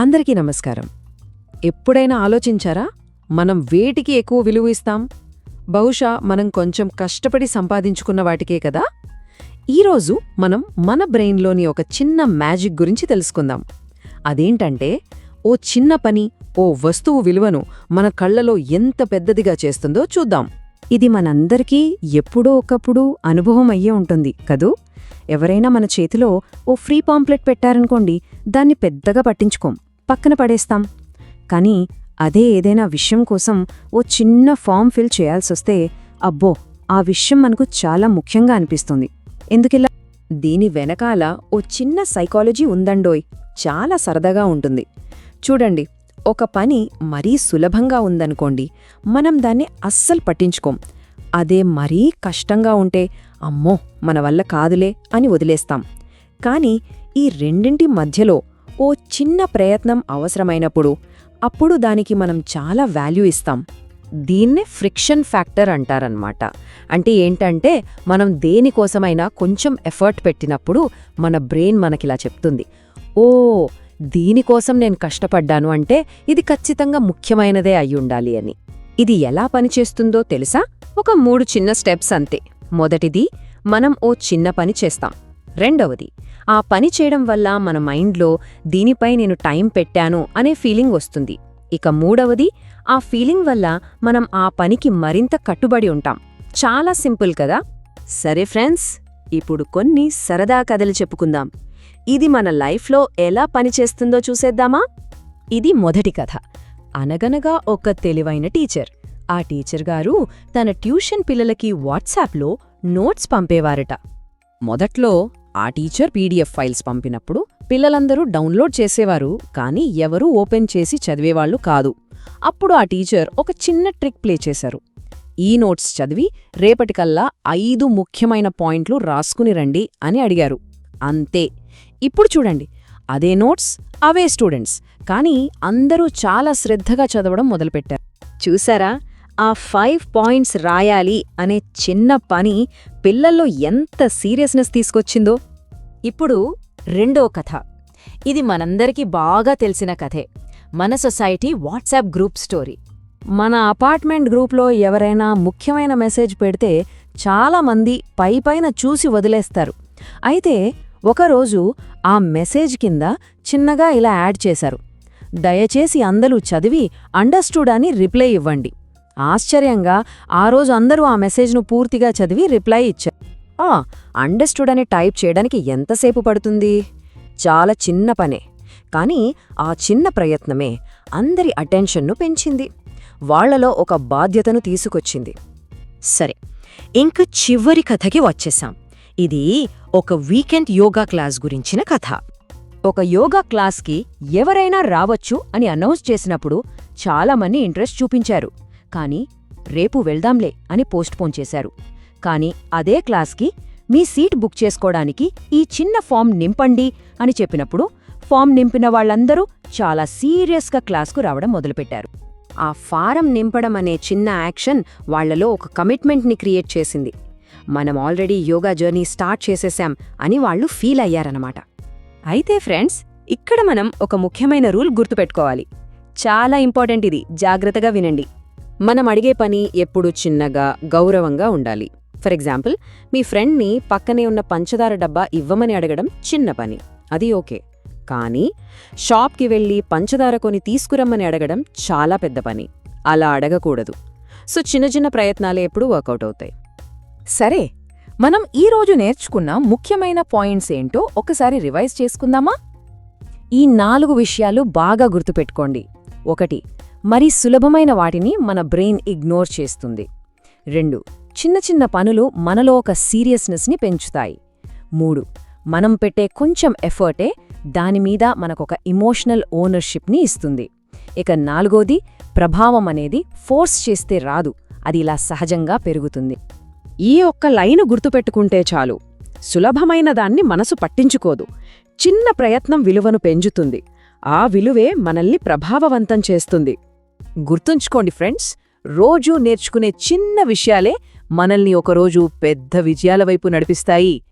అందరికీ నమస్కారం. ఎప్పుడైనా ఆలోచించారా? మనం వేటికి ఎక్కువ విలువ ఇస్తాం? బహుశా మనం కొంచెం కష్టపడి సంపాదించుకున్న వాటికే కదా? ఈరోజు మనం మన బ్రెయిన్లోని ఒక చిన్న మ్యాజిక్ గురించి తెలుసుకుందాం. అదేంటంటే ఓ చిన్న పని ఓ వస్తువు విలువను మన కళ్ళలో ఎంత పెద్దదిగా చేస్తుందో చూద్దాం. ఇది మనందరికీ ఎప్పుడో ఒకప్పుడు అనుభవం అయ్యే ఉంటుంది కదూ? ఎవరైనా మన చేతిలో ఓ ఫ్రీ పాంప్లెట్ పెట్టారనుకోండి దాన్ని పెద్దగా పట్టించుకోం. పక్కన పడేస్తాం. కానీ అదే ఏదైనా విషయం కోసం ఓ చిన్న ఫామ్ ఫిల్ చేయాల్సొస్తే అబ్బో ఆ విషయం మనకు చాలా ముఖ్యంగా అనిపిస్తుంది. ఎందుకిలా? దీని వెనకాల ఓ చిన్న సైకాలజీ ఉందండోయ్. చాలా సరదాగా ఉంటుంది. చూడండి ఒక పని మరీ సులభంగా ఉందనుకోండి మనం దాన్ని అస్సలు పట్టించుకోం. అదే మరీ కష్టంగా ఉంటే అమ్మో మన వల్ల కాదులే అని వదిలేస్తాం. కానీ ఈ రెండింటి మధ్యలో ఓ చిన్న ప్రయత్నం అవసరమైనప్పుడు అప్పుడు దానికి మనం చాలా వాల్యూ ఇస్తాం. దీన్నే ఫ్రిక్షన్ ఫ్యాక్టర్ అంటారన్నమాట. అంటే ఏంటంటే మనం దేనికోసమైనా కొంచెం ఎఫర్ట్ పెట్టినప్పుడు మన బ్రెయిన్ మనకిలా చెప్తుంది. ఓ దీనికోసం నేను కష్టపడ్డాను అంటే ఇది ఖచ్చితంగా ముఖ్యమైనదే అయ్యుండాలి అని. ఇది ఎలా పనిచేస్తుందో తెలుసా? ఒక మూడు చిన్న స్టెప్స్ అంతే. మొదటిది మనం ఓ చిన్న పని చేస్తాం. రెండవది ఆ పని చేయడం వల్ల మన మైండ్లో దీనిపై నేను టైం పెట్టాను అనే ఫీలింగ్ వస్తుంది. ఇక మూడవది ఆ ఫీలింగ్ వల్ల మనం ఆ పనికి మరింత కట్టుబడి ఉంటాం. చాలా సింపుల్ కదా? సరే ఫ్రెండ్స్ ఇప్పుడు కొన్ని సరదా కథలు చెప్పుకుందాం. ఇది మన లైఫ్లో ఎలా పనిచేస్తుందో చూసేద్దామా? ఇది మొదటి కథ. అనగనగా ఒక తెలివైన టీచర్. ఆ టీచర్ గారు తన ట్యూషన్ పిల్లలకి వాట్సాప్లో నోట్స్ పంపేవారట. మొదట్లో ఆ టీచర్ పీడిఎఫ్ ఫైల్స్ పంపినప్పుడు పిల్లలందరూ డౌన్లోడ్ చేసేవారు కానీ ఎవరూ ఓపెన్ చేసి చదివేవాళ్ళు కాదు. అప్పుడు ఆ టీచర్ ఒక చిన్న ట్రిక్ ప్లే చేశారు. ఈ నోట్స్ చదివి రేపటికల్లా ఐదు ముఖ్యమైన పాయింట్లు రాసుకుని రండి అని అడిగారు. అంతే. ఇప్పుడు చూడండి. అదే నోట్స్ అవే స్టూడెంట్స్. కానీ అందరూ చాలా శ్రద్ధగా చదవడం మొదలుపెట్టారు. చూసారా? ఆ ఫైవ్ పాయింట్స్ రాయాలి అనే చిన్న పని పిల్లల్లో ఎంత సీరియస్నెస్ తీసుకొచ్చిందో. ఇప్పుడు రెండో కథ. ఇది మనందరికీ బాగా తెలిసిన కథే. మన సొసైటీ వాట్సాప్ గ్రూప్ స్టోరీ. మన అపార్ట్మెంట్ గ్రూప్లో ఎవరైనా ముఖ్యమైన మెసేజ్ పెడితే చాలామంది పైపైన చూసి వదిలేస్తారు. అయితే ఒకరోజు ఆ మెసేజ్ కింద చిన్నగా ఇలా యాడ్ చేశారు. దయచేసి అందరూ చదివి అండర్స్టూడ్ అని రిప్లై ఇవ్వండి. ఆశ్చర్యంగా ఆ రోజు అందరూ ఆ మెసేజ్ను పూర్తిగా చదివి రిప్లై ఇచ్చారు. ఆ అండర్స్టూడ్ అని టైప్ చేయడానికి ఎంతసేపు పడుతుంది? చాలా చిన్న పనే. కానీ ఆ చిన్న ప్రయత్నమే అందరి అటెన్షన్ను పెంచింది. వాళ్ళలో ఒక బాధ్యతను తీసుకొచ్చింది. సరే ఇంక చివరి కథకి వచ్చేసాం. ఇది ఒక వీకెండ్ యోగా క్లాస్ గురించిన కథ. ఒక యోగా క్లాస్కి ఎవరైనా రావచ్చు అని అనౌన్స్ చేసినప్పుడు చాలామంది ఇంట్రెస్ట్ చూపించారు. కానీ రేపు వెళ్దాంలే అని పోస్ట్పోన్ చేశారు. కానీ అదే క్లాస్కి మీ సీట్ బుక్ చేసుకోవడానికి ఈ చిన్న ఫామ్ నింపండి అని చెప్పినప్పుడు ఫామ్ నింపిన వాళ్ళందరూ చాలా సీరియస్గా క్లాస్కు రావడం మొదలుపెట్టారు. ఆ ఫారం నింపడం అనే చిన్న యాక్షన్ వాళ్ళలో ఒక కమిట్మెంట్ని క్రియేట్ చేసింది. మనం ఆల్రెడీ యోగా జర్నీ స్టార్ట్ చేసేశాం అని వాళ్ళు ఫీల్ అయ్యారనమాట అయితే ఫ్రెండ్స్ ఇక్కడ మనం ఒక ముఖ్యమైన రూల్ గుర్తుపెట్టుకోవాలి. చాలా ఇంపార్టెంట్ ఇది. జాగ్రత్తగా వినండి. మనం అడిగే పని ఎప్పుడూ చిన్నగా గౌరవంగా ఉండాలి. ఫర్ ఎగ్జాంపుల్ మీ ఫ్రెండ్ని పక్కనే ఉన్న పంచదార డబ్బా ఇవ్వమని అడగడం చిన్న పని. అది ఓకే. కానీ షాప్కి వెళ్ళి పంచదార కొని తీసుకురమ్మని అడగడం చాలా పెద్ద పని. అలా అడగకూడదు. సో చిన్న చిన్న ప్రయత్నాలే ఎప్పుడూ వర్కౌట్ అవుతాయి. సరే మనం ఈరోజు నేర్చుకున్న ముఖ్యమైన పాయింట్స్ ఏంటో ఒకసారి రివైజ్ చేసుకుందామా? ఈ నాలుగు విషయాలు బాగా గుర్తుపెట్టుకోండి. ఒకటి మరి సులభమైన వాటిని మన బ్రెయిన్ ఇగ్నోర్ చేస్తుంది. రెండు చిన్న చిన్న పనులు మనలో ఒక సీరియస్నెస్ని పెంచుతాయి. మూడు మనం పెట్టే కొంచెం ఎఫర్టే దానిమీద మనకొక ఇమోషనల్ ఓనర్షిప్ని ఇస్తుంది. ఇక నాలుగోది ప్రభావం అనేది ఫోర్స్ చేస్తే రాదు అది ఇలా సహజంగా పెరుగుతుంది. ఈ ఒక్క లైను గుర్తుపెట్టుకుంటే చాలు. సులభమైన దాన్ని మనసు పట్టించుకోదు. చిన్న ప్రయత్నం విలువను పెంచుతుంది. ఆ విలువే మనల్ని ప్రభావవంతం చేస్తుంది. గుర్తుంచుకోండి ఫ్రెండ్స్ రోజూ నేర్చుకునే చిన్న విషయాలే మనల్ని ఒకరోజు పెద్ద విజయాల వైపు నడిపిస్తాయి.